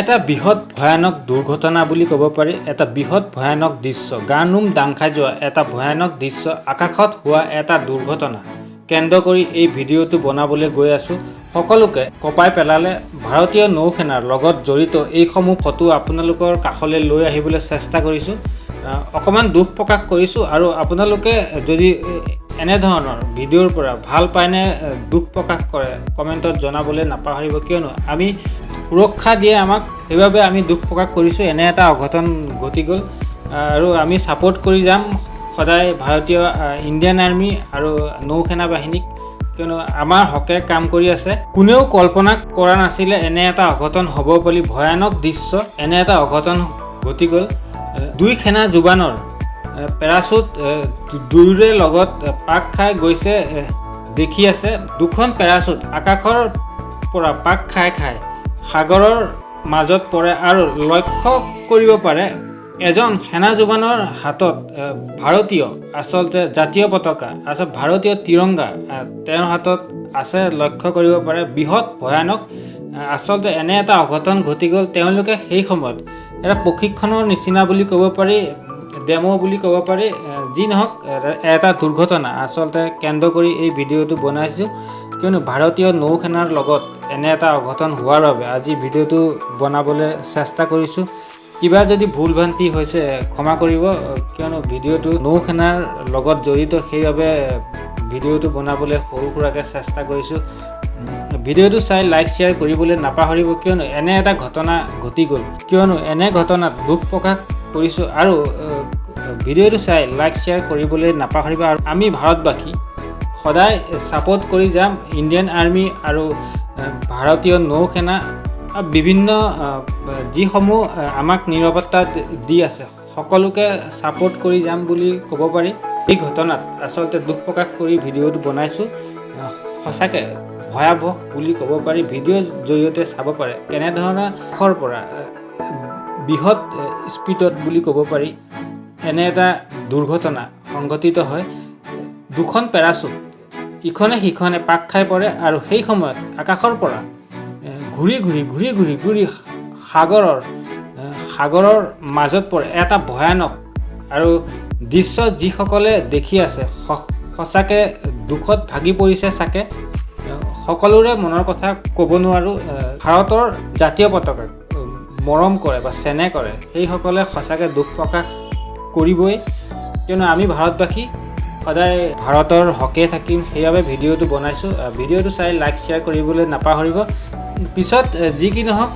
এটা বৃহৎ ভয়ানক দুৰ্ঘটনা বুলি ক'ব পাৰি। এটা বৃহৎ ভয়ানক দৃশ্য। গা নোম দাং খাই যোৱা এটা ভয়ানক দৃশ্য। আকাশত হোৱা এটা দুৰ্ঘটনা। কেন্দ্ৰ কৰি এই ভিডিঅ'টো বনাবলৈ গৈ আছোঁ। সকলোকে কঁপাই পেলালে ভাৰতীয় নৌসেনাৰ লগত জড়িত এইসমূহ ফটো আপোনালোকৰ কাষলৈ লৈ আহিবলৈ চেষ্টা কৰিছোঁ। অকণমান দুখ প্ৰকাশ কৰিছোঁ আৰু আপোনালোকে যদি এনেধৰণৰ ভিডিঅ'ৰ পৰা ভালো পায়নে দুখ প্ৰকাশ কৰে কমেণ্টত জনাবলৈ নাপাহৰিব কিয়নো আমি সুৰক্ষা দিয়ে আমাক সেইবাবে আমি দুখ প্ৰকাশ কৰিছোঁ এনে এটা অঘটন ঘটি গ'ল। আৰু আমি ছাপোৰ্ট কৰি যাম সদায় ভাৰতীয় ইণ্ডিয়ান আৰ্মি আৰু নৌসেনা বাহিনীক কিয়নো আমাৰ হকে কাম কৰি আছে। কোনেও কল্পনা কৰা নাছিলে এনে এটা অঘটন হ'ব বুলি ভয়ানক দৃশ্য এনে এটা অঘটন ঘটি গ'ল। দুই সেনা জোৱানৰ আহ, পেৰাচুট দুয়োৰে লগত পাক খাই গৈছে দেখি আছে। দুখন পেৰাচুট, আকাশৰ পৰা পাক খাই খাই, সাগৰৰ মাজত পৰে আৰু লক্ষ্য কৰিব পাৰে, এজন সেনা জোৱানৰ হাতত ভাৰতীয়, আচলতে জাতীয় পতাকা, আচলতে ভাৰতীয় তিৰংগা তেওঁৰ হাতত আছে, লক্ষ্য কৰিব পাৰে, বৃহৎ, ভয়ানক আচলতে এনে এটা অঘটন ঘটি গ'ল, তেওঁলোকে সেই সময়ত, এটা প্ৰশিক্ষণৰ নিচিনা বুলি ক'ব পাৰি ডেমো বুলি ক'ব পাৰি যি নহওক এটা দুৰ্ঘটনা। আচলতে কেন্দ্ৰ কৰি এই ভিডিঅ'টো বনাইছোঁ, কিয়নো ভাৰতীয় নৌসেনাৰ লগত এনে এটা অঘটন হোৱাৰ বাবে আজি ভিডিঅ'টো বনাবলৈ চেষ্টা কৰিছোঁ। কিবা যদি ভুল ভ্ৰান্তি হৈছে, ক্ষমা কৰিব, কিয়নো ভিডিঅ'টো নৌসেনাৰ লগত জড়িত, সেইবাবে ভিডিঅ'টো বনাবলৈ সৰু সুৰাকৈ চেষ্টা কৰিছোঁ। ভিডিঅ'টো চাই লাইক, শ্বেয়াৰ কৰিবলৈ নাপাহৰিব, কিয়নো এনে এটা ঘটনা ঘটি গ'ল। কিয়নো এনে ঘটনাত দুখ প্ৰকাশ কৰিছোঁ আৰু ভিডিঅ'টো চাই লাইক শ্বেয়াৰ কৰিবলৈ নাপাহৰিব আৰু আমি ভাৰতবাসী সদায় ছাপোৰ্ট কৰি যাম ইণ্ডিয়ান আৰ্মি আৰু ভাৰতীয় নৌসেনা বিভিন্ন যিসমূহ আমাক নিৰাপত্তা দি আছে, সকলোকে ছাপোৰ্ট কৰি যাম বুলি ক'ব পাৰি। এই ঘটনাত আচলতে দুখ প্ৰকাশ কৰি ভিডিঅ'টো বনাইছোঁ। সঁচাকৈ ভয়াৱহ বুলি ক'ব পাৰি। ভিডিঅ'ৰ জৰিয়তে চাব পাৰে। কেনেধৰণৰ পৰা বৃহৎ স্পীডত বুলি ক'ব পাৰি। এনে এটা দুৰ্ঘটনা সংঘটিত হয়। দুখন পেৰাচুট, ইখনে সিখনে পাক খাই পৰে আৰু সেই সময়ত আকাশৰ পৰা ঘূৰি ঘূৰি ঘূৰি ঘূৰি ঘূৰি সাগৰৰ সাগৰৰ মাজত পৰে এটা ভয়ানক আৰু দৃশ্য যিসকলে দেখি আছে সঁচাকৈ দুখত ভাগি পৰিছে চাগে সকলোৰে মনৰ কথা ক'ব নোৱাৰোঁ ভাৰতৰ জাতীয় পতাকাক মৰম কৰে বা চেনেহ কৰে, সেইসকলে সঁচাকৈ দুখ প্ৰকাশ কৰিবই কিয়নো আমি ভাৰতবাসী, সদায় ভাৰতৰ হকে থাকিম, সেইবাবে ভিডিঅ'টো বনাইছোঁ। ভিডিঅ'টো চাই লাইক শ্বেয়াৰ কৰিবলৈ নাপাহৰিব। পিছত যি কি নহওক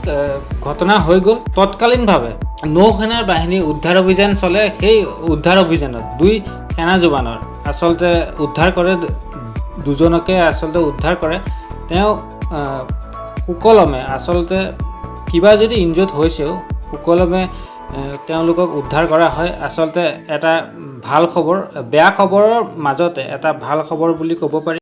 ঘটনা হৈ গ'ল তৎকালীনভাৱে। নৌসেনাৰ বাহিনীৰ উদ্ধাৰ অভিযান চলে, সেই উদ্ধাৰ অভিযানত দুই সেনা জোৱানৰ। আচলতে উদ্ধাৰ কৰে দুজনকে আচলতে উদ্ধাৰ কৰে। তেওঁ সুকলমে, আচলতে কিবা যদি ইনজৰ্ড হৈছেও, সুকলমে তেওঁলোকক উদ্ধাৰ কৰা হয়। আচলতে এটা ভালো খবৰ, বেয়া খবৰৰ মাজতে এটা ভালো খবৰ বুলি ক'ব পাৰি।